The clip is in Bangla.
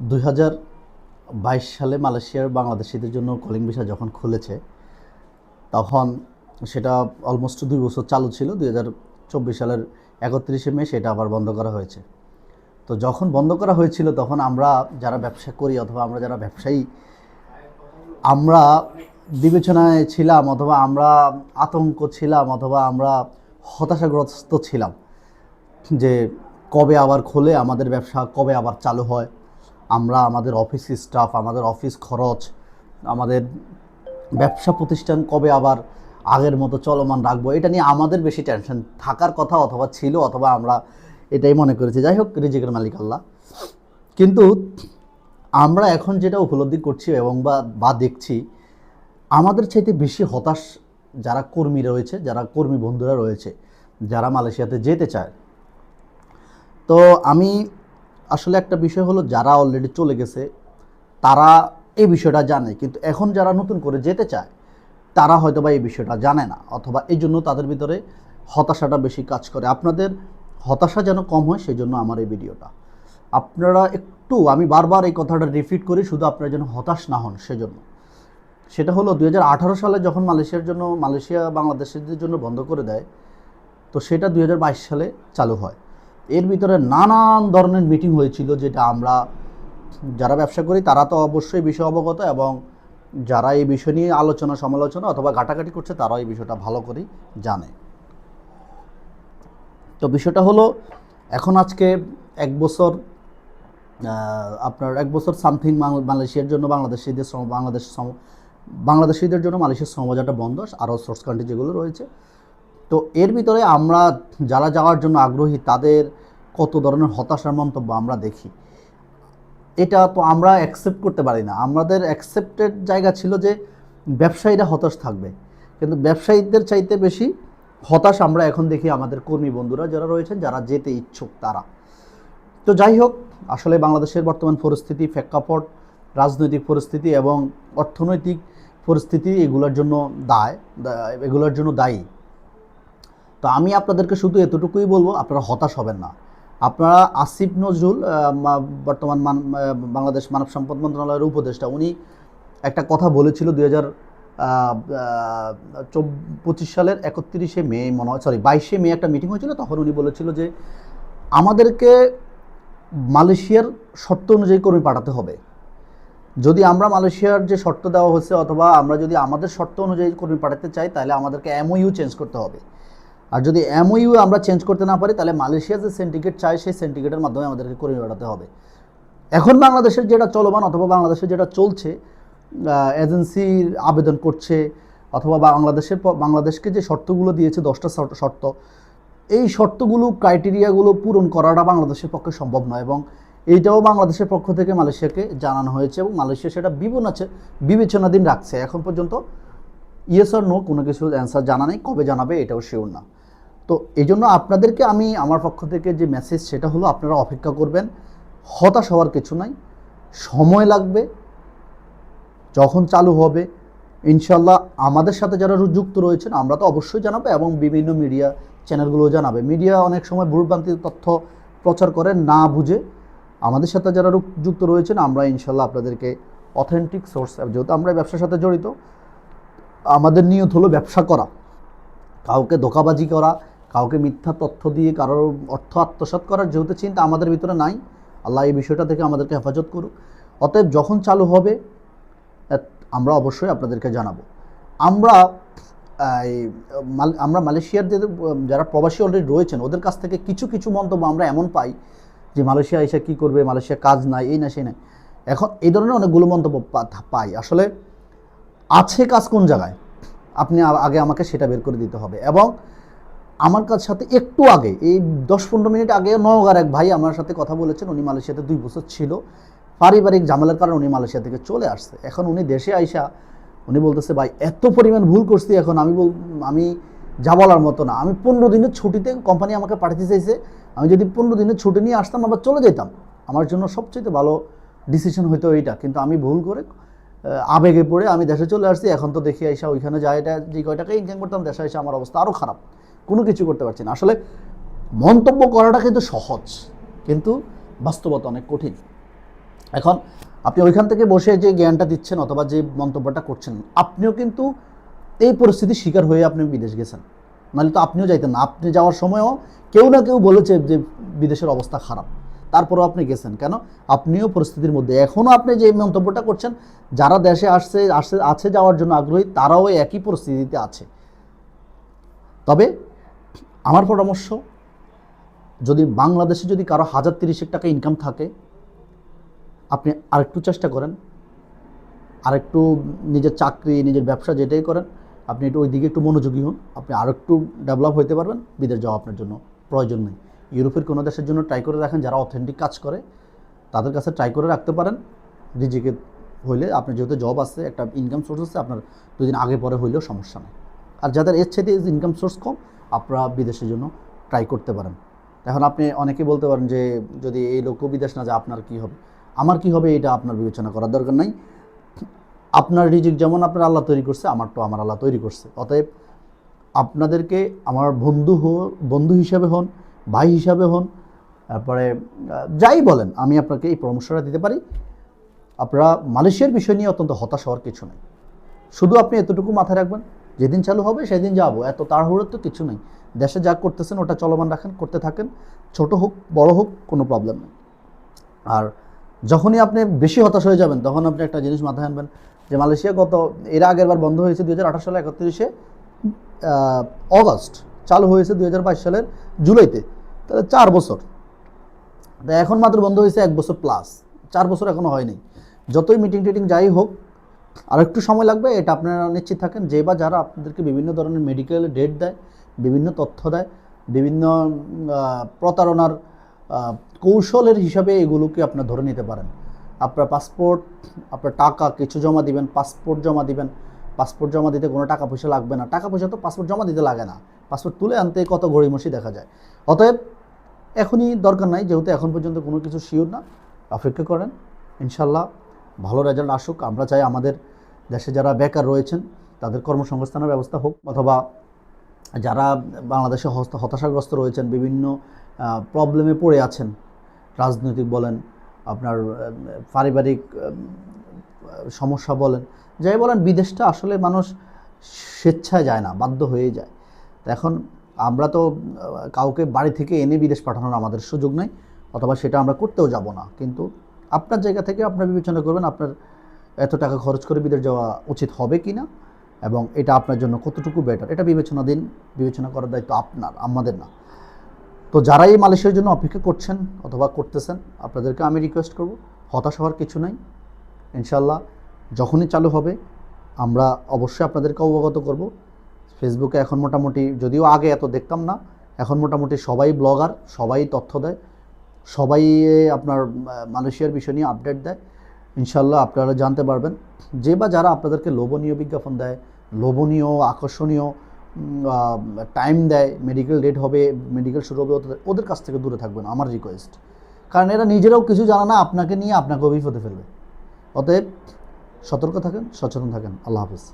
দুই হাজার বাইশ সালে মালয়েশিয়ার বাংলাদেশিদের জন্য কলিং ভিসা যখন খুলেছে, তখন সেটা অলমোস্ট দুই বছর চালু ছিল। দুই হাজার চব্বিশ সালের একত্রিশে মে সেটা আবার বন্ধ করা হয়েছে। তো যখন বন্ধ করা হয়েছিল, তখন আমরা যারা ব্যবসা করি অথবা আমরা যারা ব্যবসায়ী, আমরা বিবেচনায় ছিলাম অথবা আমরা আতঙ্ক ছিলাম অথবা আমরা হতাশাগ্রস্ত ছিলাম যে কবে আবার খোলে, আমাদের ব্যবসা কবে আবার চালু হয়। আমরা, আমাদের অফিস স্টাফ, আমাদের অফিস খরচ, আমাদের ব্যবসা প্রতিষ্ঠান কবে আবার আগের মতো চলমান রাখব, এটা নিয়ে আমাদের বেশি টেনশন থাকার কথা অথবা ছিল অথবা আমরা এটাই মনে করেছি। যাই হোক, রিজিকের মালিক আল্লাহ। কিন্তু আমরা এখন যেটা উপলব্ধি করছি এবং বা বা দেখছি, আমাদের চাইতে বেশি হতাশ যারা কর্মী রয়েছে, যারা কর্মী বন্ধুরা রয়েছে, যারা মালয়েশিয়াতে যেতে চায়। তো আমি আসলে একটা বিষয় হলো, যারা অলরেডি চলে গেছে, তারা এই বিষয়টা জানে। কিন্তু এখন যারা নতুন করে যেতে চায়, তারা হয়তো বা এই বিষয়টা জানে না, অথবা এই জন্য তাদের ভিতরে হতাশাটা বেশি কাজ করে। আপনাদের হতাশা যেন কম হয় সেই জন্য আমার এই ভিডিওটা। আপনারা একটু, আমি বারবার এই কথাটা রিপিট করি, শুধু আপনারা যেন হতাশ না হন, সেজন্য। সেটা হলো দু হাজার আঠারো সালে যখন মালয়েশিয়ার জন্য, মালয়েশিয়া বাংলাদেশিদের জন্য বন্ধ করে দেয়, তো সেটা দুই হাজার বাইশ সালে চালু হয়। এর ভিতরে নানান ধরনের মিটিং হয়েছিল যেটা আমরা যারা ব্যবসা করি, তারা তো অবশ্যই বিষয় অবগত এবং যারা এই বিষয় নিয়ে আলোচনা, সমালোচনা অথবা ঘাটাঘাটি করছে, তারাও এই বিষয়টা ভালো করেই জানে। তো বিষয়টা হলো, এখন আজকে এক বছর আপনার এক বছর সামথিং মালয়েশিয়ার জন্য বাংলাদেশিদের বাংলাদেশ বাংলাদেশিদের জন্য মালয়েশিয়ার শ্রমবাজারটা বন্ধ, আরও সোর্স কান্ট্রি যেগুলো রয়েছে তো এর ভিতরে আমরা যারা যাওয়ার জন্য আগ্রহী, তাদের কত ধরনের হতাশার মন্তব্য আমরা দেখি। এটা তো আমরা অ্যাকসেপ্ট করতে পারি না। আমাদের অ্যাকসেপ্টেড জায়গা ছিল যে ব্যবসায়ীরা হতাশ থাকবে। কিন্তু ব্যবসায়ীদের চাইতে বেশি হতাশ আমরা এখন দেখি আমাদের কর্মী বন্ধুরা যারা রয়েছেন, যারা যেতে ইচ্ছুক তারা। তো যাই হোক, আসলে বাংলাদেশের বর্তমান পরিস্থিতি, প্রেক্ষাপট, রাজনৈতিক পরিস্থিতি এবং অর্থনৈতিক পরিস্থিতি এগুলোর জন্য দায়, এগুলোর জন্য দায়ী। তো আমি আপনাদেরকে শুধু এতটুকুই বলব, আপনারা হতাশ হবেন না। আপনারা আসিফ নজরুল বর্তমান মান বাংলাদেশ মানব সম্পদ মন্ত্রণালয়ের উপদেষ্টা, উনি একটা কথা বলেছিল দুই হাজার পঁচিশ সালের একত্রিশে মে, মনে হয় সরি বাইশে মে একটা মিটিং হয়েছিল, তখন উনি বলেছিল যে আমাদেরকে মালয়েশিয়ার শর্ত অনুযায়ী কর্মী পাঠাতে হবে। যদি আমরা মালয়েশিয়ার যে শর্ত দেওয়া হয়েছে, অথবা আমরা যদি আমাদের শর্ত অনুযায়ী কর্মী পাঠাতে চাই, তাহলে আমাদেরকে এমওইউ চেঞ্জ করতে হবে। আর যদি এমওইউ আমরা চেঞ্জ করতে না পারি, তাহলে মালয়েশিয়া যে সেন্টিকেট চায় সেই সেন্টিকেটের মাধ্যমে আমাদেরকে করে পাঠাতে হবে। এখন বাংলাদেশের যেটা চলমান অথবা বাংলাদেশের যেটা চলছে এজেন্সির আবেদন করছে, অথবা বাংলাদেশের বাংলাদেশকে যে শর্তগুলো দিয়েছে, দশটা শর্ত- এই শর্তগুলো ক্রাইটেরিয়াগুলো পূরণ করাটা বাংলাদেশের পক্ষে সম্ভব নয় এবং এইটাও বাংলাদেশের পক্ষ থেকে মালয়েশিয়াকে জানানো হয়েছে এবং মালয়েশিয়া সেটা বিবেচনা বিবেচনাধীন রাখছে। এখন পর্যন্ত ইয়েস আর নো কোনো কিছু অ্যান্সার জানা নেই, কবে জানাবে এটাও শিওর না। তো এই জন্য আপনাদেরকে আমি, আমার পক্ষ থেকে যে মেসেজ সেটা হলো, আপনারা অপেক্ষা করবেন, হতাশ হওয়ার কিছু নাই, সময় লাগবে, যখন চালু হবে ইনশাল্লাহ আমাদের সাথে যারা যুক্ত রয়েছেন, আমরা তো অবশ্যই জানাব এবং বিভিন্ন মিডিয়া চ্যানেলগুলো জানাবে। মিডিয়া অনেক সময় ভুলভ্রান্তি তথ্য প্রচার করে না বুঝে, আমাদের সাথে যারা যুক্ত রয়েছেন, আমরা ইনশাল্লাহ আপনাদেরকে অথেন্টিক সোর্স যেহেতু আমরা ব্যবসার সাথে জড়িত আমাদের নিয়ত হলো ব্যবসা করা। কাউকে ধোকাবাজি করা, কাউকে মিথ্যা তথ্য দিয়ে কারোর অর্থ আত্মসাৎ করার যেহেতু চিন্তা আমাদের ভিতরে নাই, আল্লাহ এই বিষয়টা থেকে আমাদেরকে হেফাজত করুক। অতএব যখন চালু হবে আমরা অবশ্যই আপনাদেরকে জানাব। আমরা আমরা মালয়েশিয়ার যে যারা প্রবাসী অলরেডি রয়েছেন, ওদের কাছ থেকে কিছু কিছু মন্তব্য আমরা এমন পাই যে মালয়েশিয়া এসে কী করবে, মালয়েশিয়া কাজ নাই, এই না সেই নাই। এখন এই ধরনের অনেকগুলো মন্তব্য পাই। আসলে আছে কাজ কোন জায়গায়? আপনি আগে আমাকে সেটা বের করে দিতে হবে। এবং আমার কাজ সাথে একটু আগে, এই দশ পনেরো মিনিট আগে নওগাঁর এক ভাই আমার সাথে কথা বলেছেন। উনি মালয়েশিয়াতে দুই বছর ছিল। পারিবারিক ঝামেলার কারণে উনি মালয়েশিয়া থেকে চলে আসছে। এখন উনি দেশে আইসা উনি বলতেছে, ভাই, এত পরিমাণ ভুল করছি এখন। আমি বল, আমি যা বলার মতো না। আমি পনেরো দিনের ছুটিতে কোম্পানি আমাকে পাঠাতে চাইছে। আমি যদি পনেরো দিনের ছুটি নিয়ে আসতাম, আবার চলে যেতাম আমার জন্য সবচেয়ে ভালো ডিসিশন হইতো এইটা। কিন্তু আমি ভুল করে আবেগে পড়ে আমি দেশে চলে আসছি, এখন তো দেখি আইসা ওইখানে যায়, এটা যে কয় টাকা ইনকাম করতাম, দেশে এসে আমার অবস্থা আরও খারাপ। কোনো কিছু করতে পারছি না। আসলে মন্তব্য করাটা কিন্তু সহজ, কিন্তু বাস্তবতা অনেক কঠিন। এখন আপনি ওইখান থেকে বসে যে জ্ঞানটা দিচ্ছেন অথবা যে মন্তব্যটা করছেন, আপনিও কিন্তু এই পরিস্থিতির শিকার হয়ে আপনি বিদেশ গেছেন। নাহলে তো আপনিও যাইতেন না। আপনি যাওয়ার সময়ও কেউ না কেউ বলেছে যে বিদেশের অবস্থা খারাপ। তারপরেও আপনি গেছেন। কেন? আপনিও পরিস্থিতির মধ্যে। এখনও আপনি যে মন্তব্যটা করছেন, যারা দেশে আসছে আসছে, আছে যাওয়ার জন্য আগ্রহী, তারাও একই পরিস্থিতিতে আছে। তবে আমার পরামর্শ, যদি বাংলাদেশে যদি কারও হাজার তিরিশেক টাকা ইনকাম থাকে, আপনি আরেকটু চেষ্টা করেন। আরেকটু নিজের চাকরি, নিজের ব্যবসা যেটাই করেন, আপনি একটু ওই দিকে একটু মনোযোগী হন। আপনি আরেকটু ডেভেলপ হতে পারবেন। বিদেশ যাওয়া আপনার জন্য প্রয়োজন নেই। ইউরোপের কোনো দেশের জন্য ট্রাই করে রাখেন যারা অথেন্টিক কাজ করে, তাদের কাছে ট্রাই করে রাখতে পারেন। নিজেকে হইলে আপনার যেহেতু জব আছে, একটা ইনকাম সোর্স আছে, আপনার দুদিন আগে পরে হইলেও সমস্যা নেই। আর যাদের এর চাইতে ইনকাম সোর্স কম, আপনারা বিদেশের জন্য ট্রাই করতে পারেন। এখন আপনি অনেকে বলতে পারেন যে, যদি এই লোক বিদেশ না যায়, আপনার কি হবে? আমার কি হবে এটা আপনার বিবেচনা করার দরকার নাই। আপনার রিজিক যেমন আপনার আল্লাহ তৈরি করছে, আমার তো আমার আল্লাহ তৈরি করছে। অতএব আপনাদেরকে, আমার বন্ধু হো, বন্ধু হিসাবে হন ভাই হিসাবে হন, তারপরে যাই বলেন, আমি আপনাকে এই পরামর্শটা দিতে পারি। আপনারা মালয়েশিয়ার বিষয় নিয়ে অত্যন্ত হতাশ হওয়ার কিছু নেই। শুধু আপনি এতটুকু মাথায় রাখবেন, যেদিন চালু হবে সেদিন যাব, এত তাড়াহুড়োর তো কিছু নেই। দেশে যা করতেছেন, ওটা চলমান রাখেন, করতে থাকেন। ছোট হোক, বড় হোক, কোনো প্রবলেম নেই। আর যখনই আপনি বেশি হতাশ হয়ে যাবেন, তখন আপনি একটা জিনিস মাথায় আনবেন, যে মালয়েশিয়া গত, এর আগের বার বন্ধ হয়েছে দু হাজার আঠারো সালে একত্রিশে অগস্ট। চালু হয়েছে দু হাজার বাইশ সালের জুলাইতে। তাহলে চার বছর। তা এখন মাত্র বন্ধ হয়েছে এক বছর প্লাস চার বছর এখনও হয়নি যতই মিটিং টিটিং যাই হোক আর একটু সময় লাগবে, এটা আপনারা নিশ্চিত থাকেন। যে বা যারা আপনাদেরকে বিভিন্ন ধরনের মেডিকেল ডেট দেয়, বিভিন্ন তথ্য দেয়, বিভিন্ন প্রতারণার কৌশলের হিসাবে এগুলোকে আপনার ধরে নিতে পারেন। আপনার পাসপোর্ট আপনার টাকা কিছু জমা দিবেন পাসপোর্ট জমা দিবেন। পাসপোর্ট জমা দিতে কোনো টাকা পয়সা লাগবে না। টাকা পয়সা তো পাসপোর্ট জমা দিতে লাগে না। পাসপোর্ট তুলে আনতে কত গড়িমসি দেখা যায়। অতএব এখনই দরকার নাই, যেহেতু এখন পর্যন্ত কোনো কিছু শিওর না। অপেক্ষা করেন ইনশাল্লাহ ভালো রেজাল্ট আসুক। আমরা চাই আমাদের দেশে যারা বেকার রয়েছেন, তাদের কর্মসংস্থানের ব্যবস্থা হোক। অথবা যারা বাংলাদেশে হস্ত- হতাশাগ্রস্ত রয়েছেন, বিভিন্ন প্রবলেমে পড়ে আছেন, রাজনৈতিক বলেন, আপনার পারিবারিক সমস্যা বলেন যাই বলেন, বিদেশটা আসলে মানুষ স্বেচ্ছায় যায় না, বাধ্য হয়ে যায়। তো এখন আমরা তো কাউকে বাড়ি থেকে এনে বিদেশ পাঠানোর আমাদের সুযোগ নেই, অথবা সেটা আমরা করতেও যাব না। কিন্তু আপনার জায়গা থেকে আপনার বিবেচনা করবেন, আপনার এত টাকা খরচ করে বিদেশ যাওয়া উচিত হবে কি না এবং এটা আপনার জন্য কতটুকু বেটার এটা বিবেচনা দিন, বিবেচনা করার দায়িত্ব আপনার, আমাদের না। তো যারাই মালয়েশিয়ার জন্য অপেক্ষা করছেন অথবা করতেছেন, আপনাদেরকে আমি রিকোয়েস্ট করব, হতাশ হওয়ার কিছু নাই। ইনশাল্লাহ যখনই চালু হবে, আমরা অবশ্যই আপনাদেরকে অবগত করব। ফেসবুকে এখন মোটামুটি, যদিও আগে এত দেখতাম না, এখন মোটামুটি সবাই ব্লগার, সবাই তথ্য দেয়, সবাই আপনার মালয়েশিয়ার বিষয় নিয়ে আপডেট দেয়। ইনশাল্লাহ আপনারা জানতে পারবেন। যে বা যারা আপনাদেরকে লোভনীয় বিজ্ঞাপন দেয়, লোভনীয়, আকর্ষণীয় টাইম দেয় মেডিকেল ডেট হবে মেডিকেল শুরু হবে, ওদের কাছ থেকে দূরে থাকবেন, আমার রিকোয়েস্ট কারণ এরা নিজেরাও কিছু জানা না, আপনাকে নিয়ে আপনাকে বিপদে ফেলবে। অতএব সতর্ক থাকেন সচেতন থাকেন। আল্লাহ হাফিজ।